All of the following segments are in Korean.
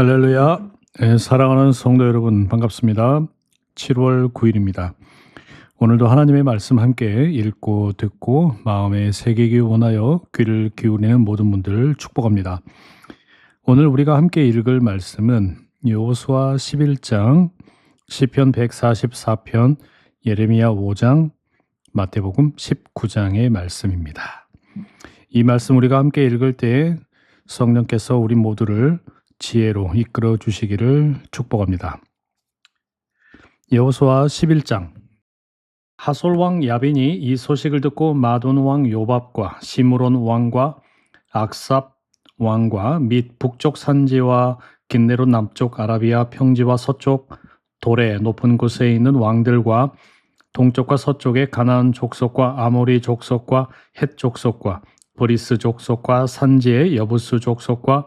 할렐루야. 예, 사랑하는 성도 여러분 반갑습니다. 7월 9일입니다. 오늘도 하나님의 말씀 함께 읽고 듣고 마음에 새기기 원하여 귀를 기울이는 모든 분들 축복합니다. 오늘 우리가 함께 읽을 말씀은 여호수아 11장, 시편 144편, 예레미야 5장, 마태복음 19장의 말씀입니다. 이 말씀 우리가 함께 읽을 때 성령께서 우리 모두를 지혜로 이끌어 주시기를 축복합니다. 여호수아 11장 하솔 왕 야빈이 이 소식을 듣고 마돈 왕 요밥과 시므론 왕과 악삽 왕과 및 북쪽 산지와 긴네로 남쪽 아라비아 평지와 서쪽 돌의 높은 곳에 있는 왕들과 동쪽과 서쪽의 가나안 족속과 아모리 족속과 헷 족속과 브리스 족속과 산지의 여부스 족속과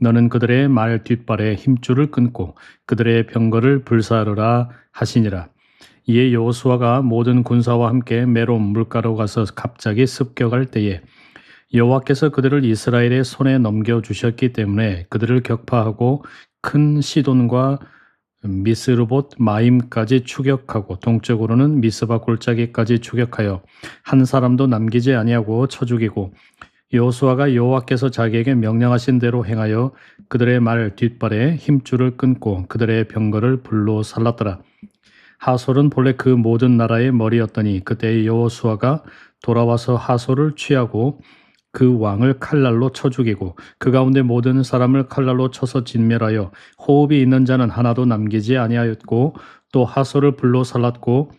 너는 그들의 말 뒷발에 힘줄을 끊고 그들의 병거를 불사르라 하시니라. 이에 여호수아가 모든 군사와 함께 메론 물가로 가서 갑자기 습격할 때에 여호와께서 그들을 이스라엘의 손에 넘겨 주셨기 때문에 그들을 격파하고 큰 시돈과 미스르봇 마임까지 추격하고 동쪽으로는 미스바 골짜기까지 추격하여 한 사람도 남기지 아니하고 쳐 죽이고 여호수아가 여호와께서 자기에게 명령하신 대로 행하여 그들의 말 뒷발에 힘줄을 끊고 그들의 병거를 불로 살랐더라. 하솔은 본래 그 모든 나라의 머리였더니 그때 여호수아가 돌아와서 하솔을 취하고 그 왕을 칼날로 쳐 죽이고 그 가운데 모든 사람을 칼날로 쳐서 진멸하여 호흡이 있는 자는 하나도 남기지 아니하였고 또 하솔을 불로 살랐고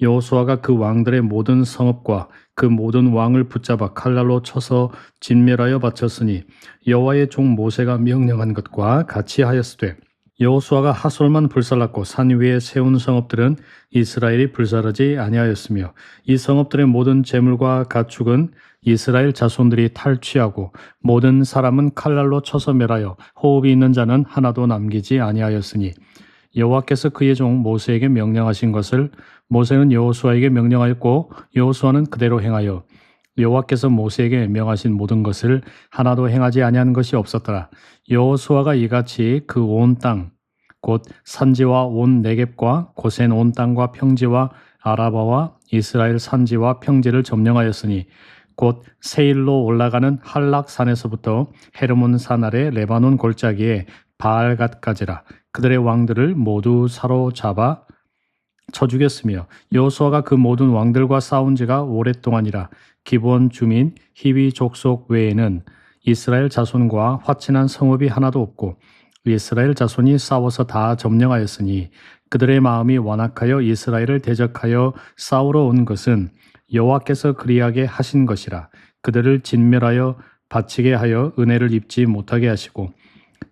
여호수아가 그 왕들의 모든 성읍과 그 모든 왕을 붙잡아 칼날로 쳐서 진멸하여 바쳤으니 여호와의 종 모세가 명령한 것과 같이 하였으되 여호수아가 하솔만 불살랐고 산 위에 세운 성읍들은 이스라엘이 불살하지 아니하였으며 이 성읍들의 모든 재물과 가축은 이스라엘 자손들이 탈취하고 모든 사람은 칼날로 쳐서 멸하여 호흡이 있는 자는 하나도 남기지 아니하였으니 여호와께서 그의 종 모세에게 명령하신 것을 모세는 여호수아에게 명령하였고 여호수아는 그대로 행하여 여호와께서 모세에게 명하신 모든 것을 하나도 행하지 아니한 것이 없었더라. 여호수아가 이같이 그 온 땅, 곧 산지와 온 내겝과 고센 온 땅과 평지와 아라바와 이스라엘 산지와 평지를 점령하였으니 곧 세일로 올라가는 한락산에서부터 헤르몬 산 아래 레바논 골짜기에 바알갓까지라 그들의 왕들을 모두 사로잡아 쳐 죽였으며 여호수아가 그 모든 왕들과 싸운 지가 오랫동안이라 기본 주민 히위 족속 외에는 이스라엘 자손과 화친한 성읍이 하나도 없고 이스라엘 자손이 싸워서 다 점령하였으니 그들의 마음이 완악하여 이스라엘을 대적하여 싸우러 온 것은 여호와께서 그리하게 하신 것이라 그들을 진멸하여 바치게 하여 은혜를 입지 못하게 하시고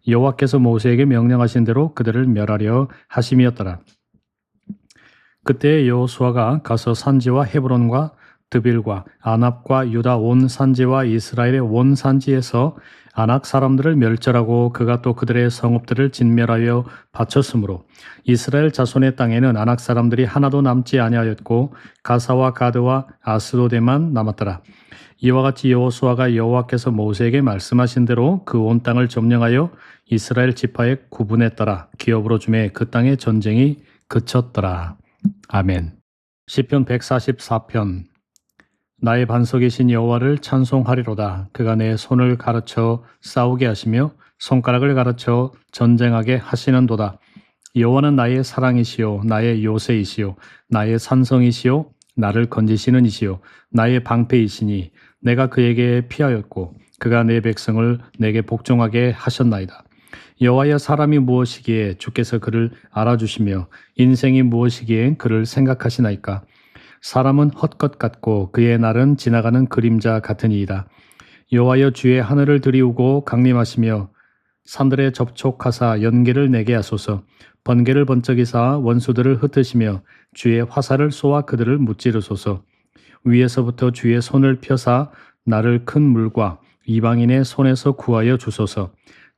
여호와께서 모세에게 명령하신 대로 그들을 멸하려 하심이었더라. 그때 여호수아가 가서 산지와 헤브론과 드빌과 아납과 유다 온 산지와 이스라엘의 온 산지에서 아낙 사람들을 멸절하고 그가 또 그들의 성읍들을 진멸하여 바쳤으므로 이스라엘 자손의 땅에는 아낙 사람들이 하나도 남지 아니하였고 가사와 가드와 아스도데만 남았더라. 이와 같이 여호수아가 여호와께서 모세에게 말씀하신 대로 그 온 땅을 점령하여 이스라엘 지파에 구분했더라. 기업으로 주매 그 땅의 전쟁이 그쳤더라. 아멘. 시편 144편 나의 반석이신 여호와를 찬송하리로다. 그가 내 손을 가르쳐 싸우게 하시며 손가락을 가르쳐 전쟁하게 하시는도다. 여호와는 나의 사랑이시요 나의 요새이시요 나의 산성이시요 나를 건지시는 이시요 나의 방패이시니 내가 그에게 피하였고 그가 내 백성을 내게 복종하게 하셨나이다. 여호와여 사람이 무엇이기에 주께서 그를 알아주시며 인생이 무엇이기에 그를 생각하시나이까 사람은 헛것 같고 그의 날은 지나가는 그림자 같으니이다. 여호와여 주의 하늘을 들이우고 강림하시며 산들에 접촉하사 연기를 내게 하소서 번개를 번쩍이사 원수들을 흩으시며 주의 화살을 쏘아 그들을 무찌르소서. 위에서부터 주의 손을 펴사 나를 큰 물과 이방인의 손에서 구하여 주소서.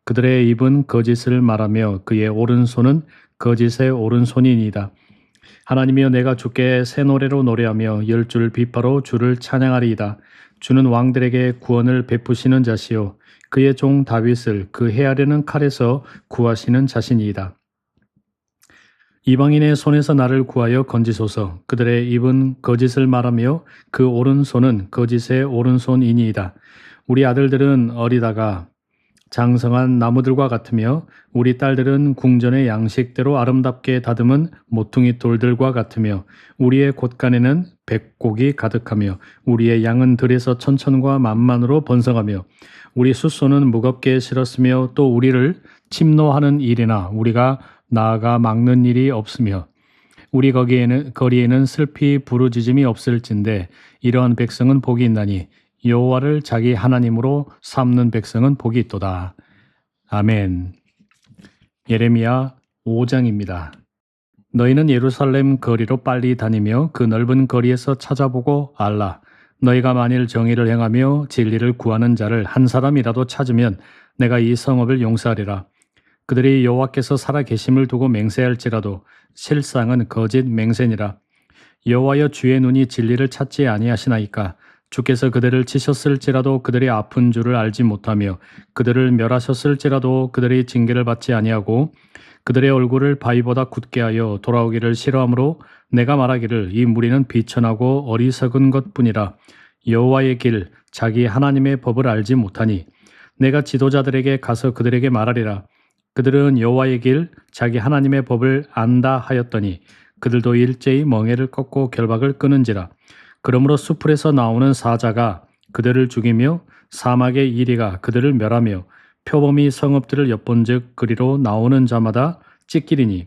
그들의 입은 거짓을 말하며 그의 오른손은 거짓의 오른손이니이다. 하나님이여 내가 주께 새 노래로 노래하며 열 줄 비파로 주를 찬양하리이다. 주는 왕들에게 구원을 베푸시는 자시요 그의 종 다윗을 그 해하려는 칼에서 구하시는 자신이이다. 이방인의 손에서 나를 구하여 건지소서. 그들의 입은 거짓을 말하며 그 오른손은 거짓의 오른손이니이다. 우리 아들들은 어리다가 장성한 나무들과 같으며 우리 딸들은 궁전의 양식대로 아름답게 다듬은 모퉁이 돌들과 같으며 우리의 곳간에는 백곡이 가득하며 우리의 양은 들에서 천천과 만만으로 번성하며 우리 숫소는 무겁게 실었으며 또 우리를 침노하는 일이나 우리가 나아가 막는 일이 없으며 우리 거기에는 거리에는 슬피 부르짖음이 없을진데 이러한 백성은 복이 있나니 여호와를 자기 하나님으로 삼는 백성은 복이 있도다. 아멘. 예레미야 5장입니다. 너희는 예루살렘 거리로 빨리 다니며 그 넓은 거리에서 찾아보고 알라. 너희가 만일 정의를 행하며 진리를 구하는 자를 한 사람이라도 찾으면 내가 이 성읍을 용서하리라. 그들이 여호와께서 살아 계심을 두고 맹세할지라도 실상은 거짓 맹세니라. 여호와여 주의 눈이 진리를 찾지 아니하시나이까 주께서 그들을 치셨을지라도 그들이 아픈 줄을 알지 못하며 그들을 멸하셨을지라도 그들이 징계를 받지 아니하고 그들의 얼굴을 바위보다 굳게 하여 돌아오기를 싫어하므로 내가 말하기를 이 무리는 비천하고 어리석은 것뿐이라 여호와의 길 자기 하나님의 법을 알지 못하니 내가 지도자들에게 가서 그들에게 말하리라. 그들은 여호와의 길 자기 하나님의 법을 안다 하였더니 그들도 일제히 멍에를 꺾고 결박을 끊은지라 그러므로 수풀에서 나오는 사자가 그들을 죽이며 사막의 이리가 그들을 멸하며 표범이 성읍들을 엿본즉 그리로 나오는 자마다 찢기리니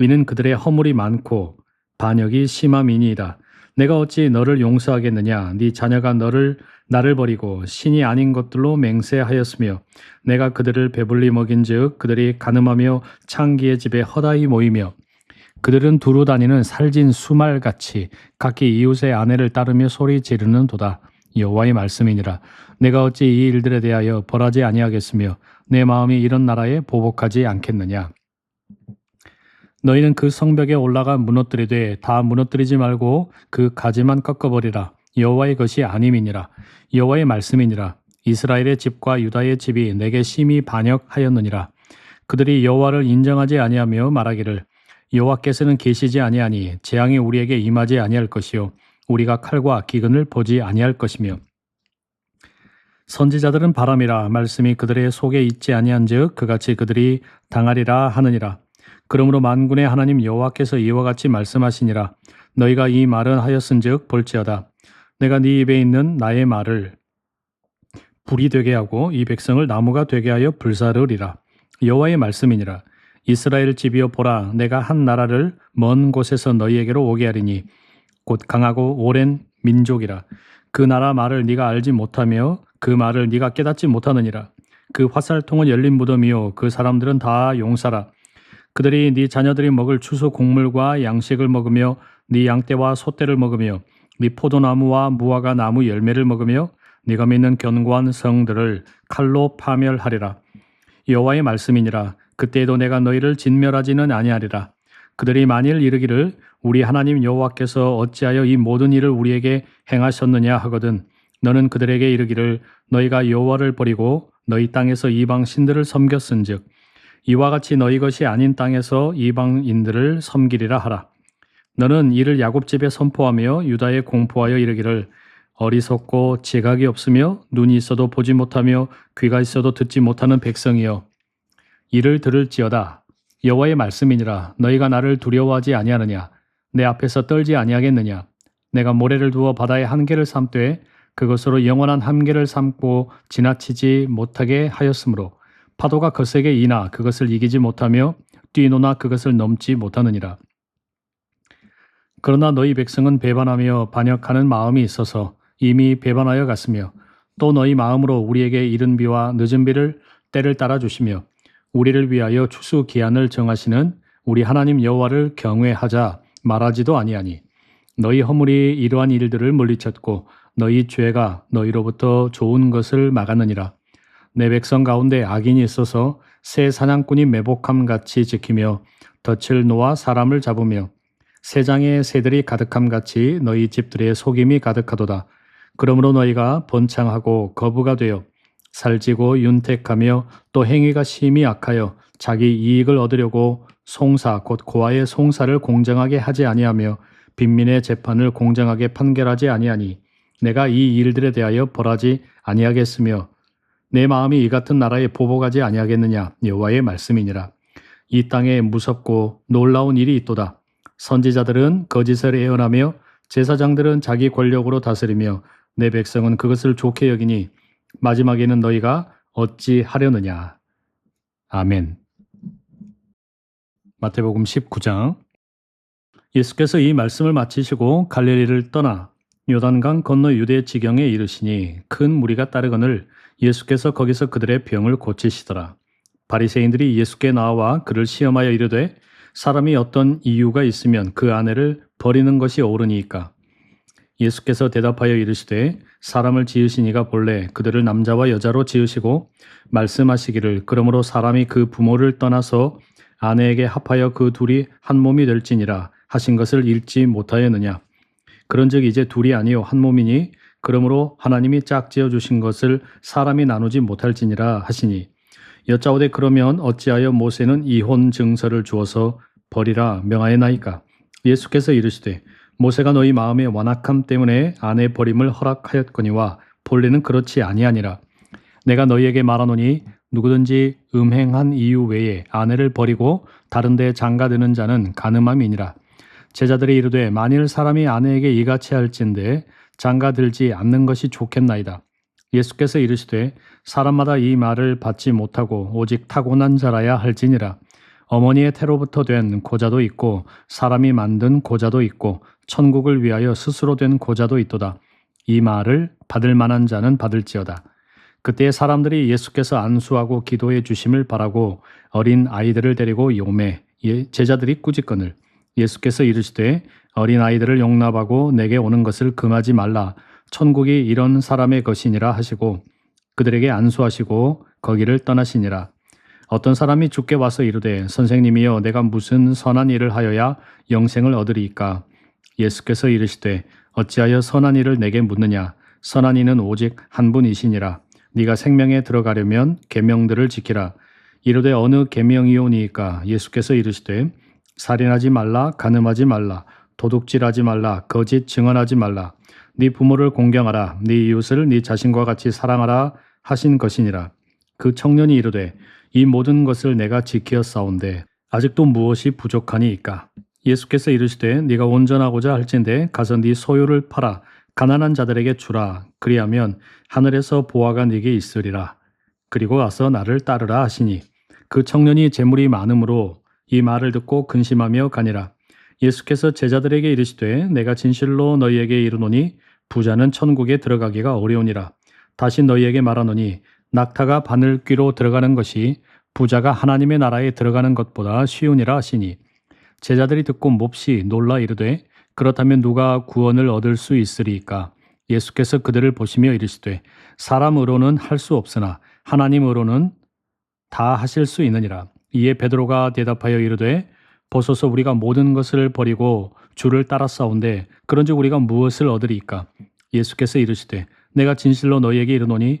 이는 그들의 허물이 많고 반역이 심함이니이다. 내가 어찌 너를 용서하겠느냐? 네 자녀가 너를 나를 버리고 신이 아닌 것들로 맹세하였으며 내가 그들을 배불리 먹인즉 그들이 가늠하며 창기의 집에 허다히 모이며 그들은 두루 다니는 살진 수말같이 각기 이웃의 아내를 따르며 소리 지르는 도다. 여호와의 말씀이니라. 내가 어찌 이 일들에 대하여 벌하지 아니하겠으며 내 마음이 이런 나라에 보복하지 않겠느냐. 너희는 그 성벽에 올라가 무너뜨리되 다 무너뜨리지 말고 그 가지만 꺾어버리라. 여호와의 것이 아님이니라. 여호와의 말씀이니라. 이스라엘의 집과 유다의 집이 내게 심히 반역하였느니라. 그들이 여호와를 인정하지 아니하며 말하기를 여호와께서는 계시지 아니하니 재앙이 우리에게 임하지 아니할 것이요 우리가 칼과 기근을 보지 아니할 것이며. 선지자들은 바람이라 말씀이 그들의 속에 있지 아니한즉 그같이 그들이 당하리라 하느니라. 그러므로 만군의 하나님 여호와께서 이와 같이 말씀하시니라. 너희가 이 말은 하였은즉 볼지어다. 내가 네 입에 있는 나의 말을 불이 되게 하고 이 백성을 나무가 되게 하여 불사르리라. 여호와의 말씀이니라 이스라엘 집이여 보라 내가 한 나라를 먼 곳에서 너희에게로 오게 하리니 곧 강하고 오랜 민족이라. 그 나라 말을 네가 알지 못하며 그 말을 네가 깨닫지 못하느니라. 그 화살통은 열린 무덤이요 그 사람들은 다 용사라. 그들이 네 자녀들이 먹을 추수 곡물과 양식을 먹으며 네 양떼와 소떼를 먹으며 네 포도나무와 무화과 나무 열매를 먹으며 네가 믿는 견고한 성들을 칼로 파멸하리라. 여호와의 말씀이니라 그때에도 내가 너희를 진멸하지는 아니하리라. 그들이 만일 이르기를 우리 하나님 여호와께서 어찌하여 이 모든 일을 우리에게 행하셨느냐 하거든 너는 그들에게 이르기를 너희가 여호와를 버리고 너희 땅에서 이방 신들을 섬겼은즉 이와 같이 너희 것이 아닌 땅에서 이방인들을 섬기리라 하라. 너는 이를 야곱 집에 선포하며 유다에 공포하여 이르기를 어리석고 지각이 없으며 눈이 있어도 보지 못하며 귀가 있어도 듣지 못하는 백성이여 이를 들을지어다. 여호와의 말씀이니라. 너희가 나를 두려워하지 아니하느냐? 내 앞에서 떨지 아니하겠느냐? 내가 모래를 두어 바다의 한계를 삼되 그것으로 영원한 한계를 삼고 지나치지 못하게 하였으므로 파도가 거세게 이나 그것을 이기지 못하며 뛰노나 그것을 넘지 못하느니라. 그러나 너희 백성은 배반하며 반역하는 마음이 있어서 이미 배반하여 갔으며 또 너희 마음으로 우리에게 이른 비와 늦은 비를 때를 따라 주시며 우리를 위하여 추수 기한을 정하시는 우리 하나님 여호와를 경외하자 말하지도 아니하니 너희 허물이 이러한 일들을 물리쳤고 너희 죄가 너희로부터 좋은 것을 막았느니라. 내 백성 가운데 악인이 있어서 새 사냥꾼이 매복함 같이 지키며 덫을 놓아 사람을 잡으며 새장에 새들이 가득함 같이 너희 집들의 속임이 가득하도다. 그러므로 너희가 번창하고 거부가 되어 살찌고 윤택하며 또 행위가 심히 악하여 자기 이익을 얻으려고 송사 곧 고아의 송사를 공정하게 하지 아니하며 빈민의 재판을 공정하게 판결하지 아니하니 내가 이 일들에 대하여 벌하지 아니하겠으며 내 마음이 이 같은 나라에 보복하지 아니하겠느냐 여호와의 말씀이니라. 이 땅에 무섭고 놀라운 일이 있도다. 선지자들은 거짓을 예언하며 제사장들은 자기 권력으로 다스리며 내 백성은 그것을 좋게 여기니 마지막에는 너희가 어찌 하려느냐. 아멘. 마태복음 19장. 예수께서 이 말씀을 마치시고 갈릴리를 떠나 요단강 건너 유대 지경에 이르시니 큰 무리가 따르거늘 예수께서 거기서 그들의 병을 고치시더라. 바리새인들이 예수께 나와 그를 시험하여 이르되 사람이 어떤 이유가 있으면 그 아내를 버리는 것이 옳으니까 예수께서 대답하여 이르시되 사람을 지으시니가 본래 그들을 남자와 여자로 지으시고 말씀하시기를 그러므로 사람이 그 부모를 떠나서 아내에게 합하여 그 둘이 한 몸이 될지니라 하신 것을 읽지 못하였느냐. 그런즉 이제 둘이 아니요 한 몸이니 그러므로 하나님이 짝지어 주신 것을 사람이 나누지 못할지니라 하시니. 여짜오되 그러면 어찌하여 모세는 이혼 증서를 주어서 버리라 명하였나이까? 예수께서 이르시되 모세가 너희 마음의 완악함 때문에 아내 버림을 허락하였거니와 본래는 그렇지 아니하니라 내가 너희에게 말하노니 누구든지 음행한 이유 외에 아내를 버리고 다른 데 장가드는 자는 가늠함이니라 제자들이 이르되 만일 사람이 아내에게 이같이 할진대 장가들지 않는 것이 좋겠나이다. 예수께서 이르시되 사람마다 이 말을 받지 못하고 오직 타고난 자라야 할지니라. 어머니의 태로부터 된 고자도 있고 사람이 만든 고자도 있고 천국을 위하여 스스로 된 고자도 있도다. 이 말을 받을 만한 자는 받을지어다. 그때 사람들이 예수께서 안수하고 기도해 주심을 바라고 어린 아이들을 데리고 요매 예, 제자들이 꾸짖거늘 예수께서 이르시되 어린 아이들을 용납하고 내게 오는 것을 금하지 말라 천국이 이런 사람의 것이니라 하시고 그들에게 안수하시고 거기를 떠나시니라 어떤 사람이 주께 와서 이르되 선생님이여 내가 무슨 선한 일을 하여야 영생을 얻으리이까? 예수께서 이르시되 어찌하여 선한 일을 내게 묻느냐? 선한 이는 오직 한 분이시니라. 네가 생명에 들어가려면 계명들을 지키라. 이르되 어느 계명이오니이까? 예수께서 이르시되 살인하지 말라 간음하지 말라 도둑질하지 말라 거짓 증언하지 말라. 네 부모를 공경하라. 네 이웃을 네 자신과 같이 사랑하라 하신 것이니라. 그 청년이 이르되 이 모든 것을 내가 지키어 싸운데 아직도 무엇이 부족하니이까? 예수께서 이르시되 네가 온전하고자 할진대 가서 네 소유를 팔아 가난한 자들에게 주라. 그리하면 하늘에서 보화가 네게 있으리라. 그리고 가서 나를 따르라 하시니 그 청년이 재물이 많으므로 이 말을 듣고 근심하며 가니라. 예수께서 제자들에게 이르시되 내가 진실로 너희에게 이르노니 부자는 천국에 들어가기가 어려우니라. 다시 너희에게 말하노니 낙타가 바늘귀로 들어가는 것이 부자가 하나님의 나라에 들어가는 것보다 쉬우니라 하시니 제자들이 듣고 몹시 놀라 이르되 그렇다면 누가 구원을 얻을 수 있으리이까? 예수께서 그들을 보시며 이르시되 사람으로는 할 수 없으나 하나님으로는 다 하실 수 있느니라. 이에 베드로가 대답하여 이르되 보소서 우리가 모든 것을 버리고 주를 따라 싸운데 그런즉 우리가 무엇을 얻으리이까? 예수께서 이르시되 내가 진실로 너희에게 이르노니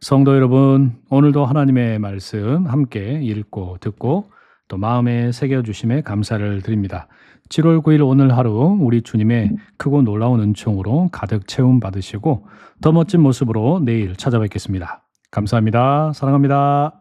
성도 여러분, 오늘도 하나님의 말씀 함께 읽고 듣고 또 마음에 새겨주심에 감사를 드립니다. 7월 9일 오늘 하루 우리 주님의 크고 놀라운 은총으로 가득 채움 받으시고 더 멋진 모습으로 내일 찾아뵙겠습니다. 감사합니다. 사랑합니다.